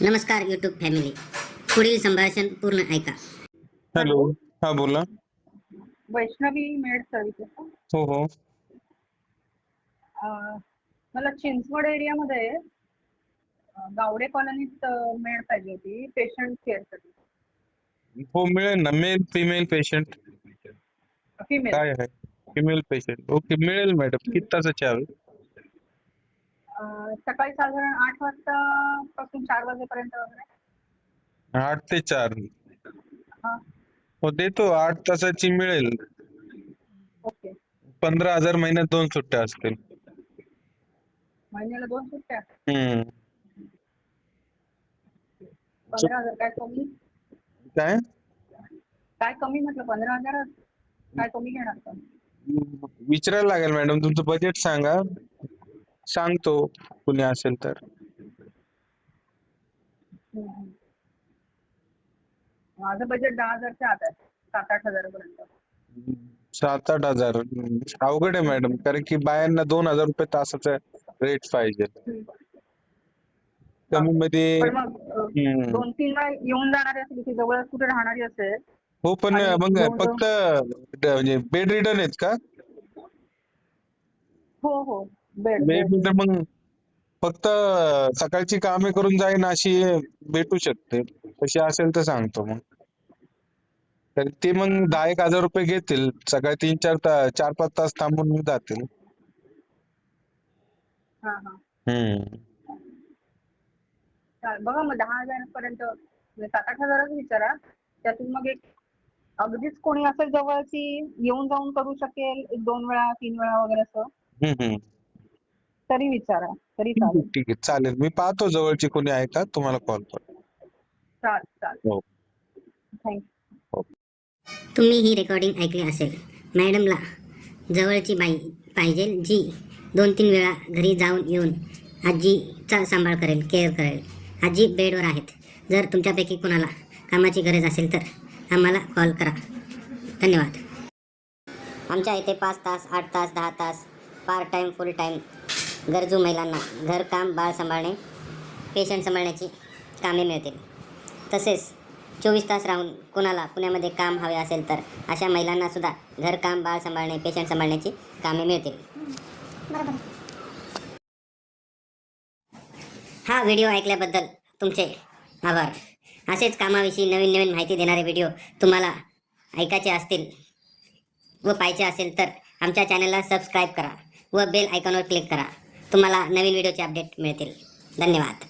नमस्कार YouTube family पुढील संभाषण पूर्ण ऐका. हॅलो हा बोला. वैष्णवी मेड सर्व्हिसेस हो हो. मला चिंचवड एरियामध्ये अं, गावडे कॉलनीत अं, मेड पाहिजे होती पेशंट केअरसाठी हो मिळेल ना मेल फिमेल पेशंट फिमेल काय आहे? फिमेल पेशंट ओके मिळेल मॅडम किती तासाची हवी सकाळी साधारण आठ वाजता पासून चार वाजेपर्यंत वगैरे? आठ ते चार. हा. देतो. आठ तासाची मिळेल. ओके. पंधरा हजार महिन्यात दोन सुट्ट्या असतील. महिन्याला दोन सुट्ट्या? हम्म. पंधरा हजार काय कमी? काय? काय कमी म्हटलं? पंधरा हजार? काय कमी घेणार विचारायला लागेल मॅडम. तुमचं बजेट सांगा. सांगतो कुणी असेल तर हम्म, हम्म. माझं बजेट दहा हजारच्या आत आहे सात आठ हजारापर्यंत सात आठ हजार अवघड आहे मॅडम कारण की बायांना दोन हजार रुपये तासाचा रेट पाहिजे. कमी मध्ये. दोन तीन येऊन जाणारी असेल की जवळ कुठे राहणारी असेल हो पण मग फक्त म्हणजे बेड रिटर्न आहेत का हो हो रिटर्न मग फक्त सकाळची कामे करून जाईन अशी भेटू शकते. तशी असेल तर सांगतो मग. तर ते मग दहा एक हजार रुपये घेतील. सकाळी तीन चार ता चार पाच तास थांबून जातील. हा हा. हम्म. चालेल. बघा मग दहा हजार पर्यंत म्हणजे सात आठ हजारच विचारा. त्यातून मग एक अगदीच कोणी असेल जवळची येऊन जाऊन करू शकेल एक दोन वेळा तीन वेळा वगैरे असं. हम्म हम्म. तरी विचारा तरी ठीक आहे चालेल. ठीक आहे. चालेल. मी पाहतो जवळची कोणी आहे का तुम्हाला कॉल करतो चालेल चालेल. हो. थँक्यू तुम्ही ही रेकॉर्डिंग ऐकली असेल. मॅडमला जवळची बाई पाहिजे जी दोन तीन वेळा घरी जाऊन येऊन आजीचा सांभाळ करेल केअर करेल. आजी बेडवर आहेत. जर तुमच्यापैकी कोणाला कामाची गरज असेल तर आम्हाला कॉल करा. धन्यवाद. आमच्या इथे पाच तास आठ तास दहा तास पार्ट टाईम फुल टाईम गरजू महिलांना घरकाम बाळ सांभाळणे पेशंट सांभाळण्याची कामे मिळतील. तसेच चोवीस तास राहून कोणाला पुण्यामध्ये काम हवे असेल तर अशा महिलांना सुद्धा घरकाम बाळ सांभाळणे पेशंट सांभाळण्याची कामे मिळतील. हा व्हिडिओ ऐकल्याबद्दल तुमचे आभार. असेच कामाविषयी नवीन नवीन माहिती देणारे व्हिडिओ तुम्हाला ऐकायचे असतील व पाहायचे असेल तर आमच्या चॅनलला सबस्क्राईब करा व बेल आयकॉनवर क्लिक करा. तुम्हाला नवीन व्हिडिओचे अपडेट मिळतील. धन्यवाद.